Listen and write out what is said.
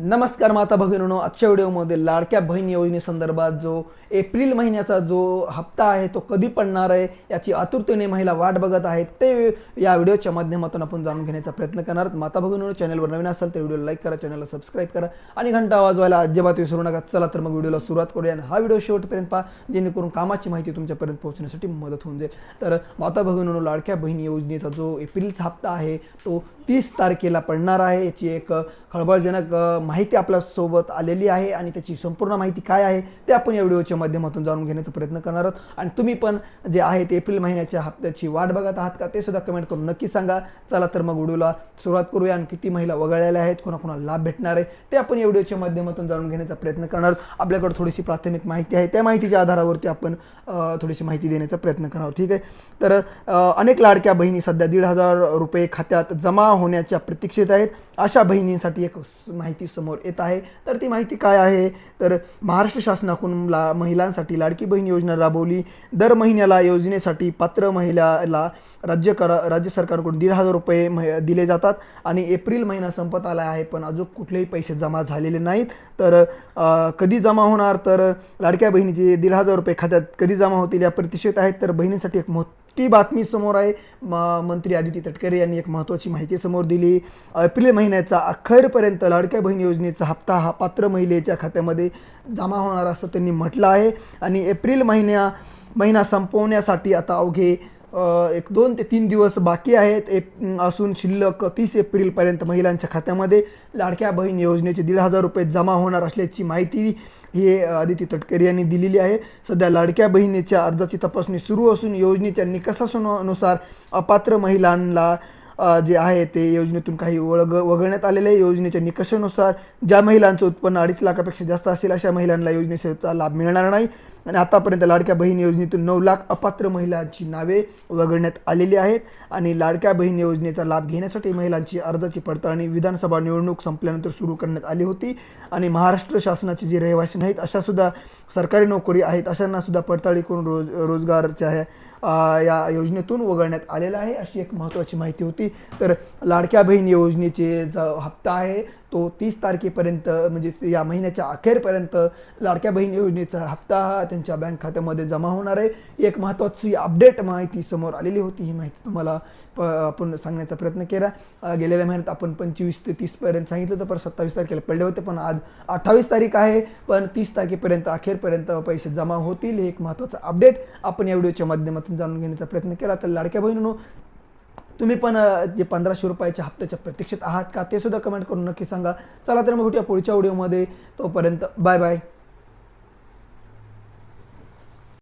नमस्कार माता भगिनीनो आजच्या व्हिडिओमध्ये लाडक्या बहीण योजनेसंदर्भात जो एप्रिल महिन्याचा जो हप्ता आहे तो कधी पडणार आहे याची आतुरतेने महिला वाट बघत आहेत ते या व्हिडिओच्या माध्यमातून आपण जाणून घेण्याचा प्रयत्न करणार माता भगिनीनो चॅनलवर नवीन असाल तर व्हिडिओ लाईक करा चॅनलला सबस्क्राईब करा आणि घंटा वाजवायला अजिबात विसरू नका. चला तर मग व्हिडिओला सुरुवात करूया आणि हा व्हिडिओ शेवटपर्यंत पहा जेणेकरून कामाची माहिती तुमच्यापर्यंत पोहोचण्यासाठी मदत होऊन जाईल. तर माता भगिनीनो लाडक्या बहीण योजनेचा जो एप्रिलचा हप्ता आहे तो तीस तारखेला पडणार आहे. याची एक खळबळजनक माहिती आपल्यासोबत आलेली आहे आणि त्याची संपूर्ण माहिती काय आहे ते आपण या व्हिडिओच्या माध्यमातून जाणून घेण्याचा प्रयत्न करणार आहोत. आणि तुम्ही पण जे आहे ते एप्रिल महिन्याच्या हप्त्याची वाट बघत आहात का ते सुद्धा कमेंट करून नक्की सांगा. चला तर मग व्हिडिओला सुरुवात करूया आणि किती महिला वगळलेल्या आहेत कोणाकोणाला लाभ भेटणार आहे ते आपण या व्हिडिओच्या माध्यमातून जाणून घेण्याचा प्रयत्न करणार आहोत. आपल्याकडे थोडीशी प्राथमिक माहिती आहे. त्या माहितीच्या आधारावरती आपण थोडीशी माहिती देण्याचा प्रयत्न करणार ठीक आहे? तर अनेक लाडक्या बहिणी सध्या दीड हजार रुपये खात्यात जमा होण्याच्या प्रतीक्षेत आहेत. अशा बहिणींसाठी एक माहिती समोर येत आहे. तर ती माहिती काय आहे? तर महाराष्ट्र शासनाकडून ला महिलांसाठी लाडकी बहीण योजना राबवली. दर महिन्याला योजनेसाठी पात्र महिलाला राज्य कर राज्य सरकारकडून दीड हजार रुपये मह- दिले जातात आणि एप्रिल महिना संपत आला आहे पण अजून कुठलेही पैसे जमा झालेले नाहीत. तर कधी जमा होणार? तर लाडक्या बहिणीचे दीड हजार रुपये खात्यात कधी जमा होतील या प्रतीक्षेत आहेत. तर बहिणींसाठी एक मोठी बातमी समोर आहे. म- मंत्री आदिती तटकरे यांनी एक महत्त्वाची माहिती समोर दिली. एप्रिल महिन्याचा अखेरपर्यंत लाडक्या बहीण योजनेचा हप्ता हा पात्र महिलेच्या खात्यामध्ये जमा होणार असं त्यांनी म्हटलं आहे. आणि एप्रिल महिन्या महिना संपवण्यासाठी आता अवघे एक दोन ते तीन दिवस बाकी आहेत. एप असून शिल्लक तीस एप्रिलपर्यंत महिलांच्या खात्यामध्ये लाडक्या बहीण योजनेचे दीड हजार रुपये जमा होणार असल्याची माहिती हे आदिती तटकरे यांनी दिलेली आहे. सध्या लाडक्या बहिणीच्या अर्जाची तपासणी सुरू असून योजनेच्या निकषानुसार अपात्र महिलांना जे आहे ते योजनेतून काही वळग वगळण्यात आलेले आहे. योजनेच्या निकषानुसार ज्या महिलांचं उत्पन्न अडीच लाखापेक्षा जास्त असेल अशा महिलांना योजनेचा लाभ मिळणार नाही. आणि आतापर्यंत लाडक्या बहीण योजनेतून नऊ लाख अपात्र महिलांची नावे वगळण्यात आलेली आहेत. आणि लाडक्या बहीण योजनेचा लाभ घेण्यासाठी महिलांची अर्जाची पडताळणी विधानसभा निवडणूक संपल्यानंतर सुरू करण्यात आली होती. आणि महाराष्ट्र शासनाचे जे रहिवासी नाहीत अशा सुद्धा सरकारी नोकरी आहेत अशांना सुद्धा पडताळी करून रोज रोजगारच्या या योजनेतून वगळण्यात आलेला आहे. अशी एक महत्त्वाची माहिती होती. तर लाडक्या बहीण योजनेचे जो हप्ता आहे तो तीस तारखेपर्यंत म्हणजे या महिन्याच्या अखेरपर्यंत लाडक्या बहीण योजनेचा हप्ता हा त्यांच्या बँक खात्यामध्ये जमा होणार आहे. एक महत्त्वाची अपडेट माहिती समोर आलेली होती. ही माहिती तुम्हाला प आपण सांगण्याचा प्रयत्न केला. गेलेल्या महिन्यात आपण पंचवीस ते तीसपर्यंत सांगितलं होतं. पण सत्तावीस तारखेला पडले होते पण आज अठ्ठावीस तारीख आहे. पण तीस तारखेपर्यंत अखेरपर्यंत पैसे जमा होतील. हे एक महत्त्वाचं अपडेट आपण या व्हिडिओच्या माध्यमातून जाणून घेण्याचा प्रयत्न केला. तर लाडक्या बहिणीनो तुम्ही पण जे पंधराशे रुपयाच्या हप्त्याच्या प्रतीक्षेत आहात का ते सुद्धा कमेंट करून नक्की सांगा. चला तर मग भेटूया पुढच्या व्हिडिओमध्ये तोपर्यंत बाय बाय.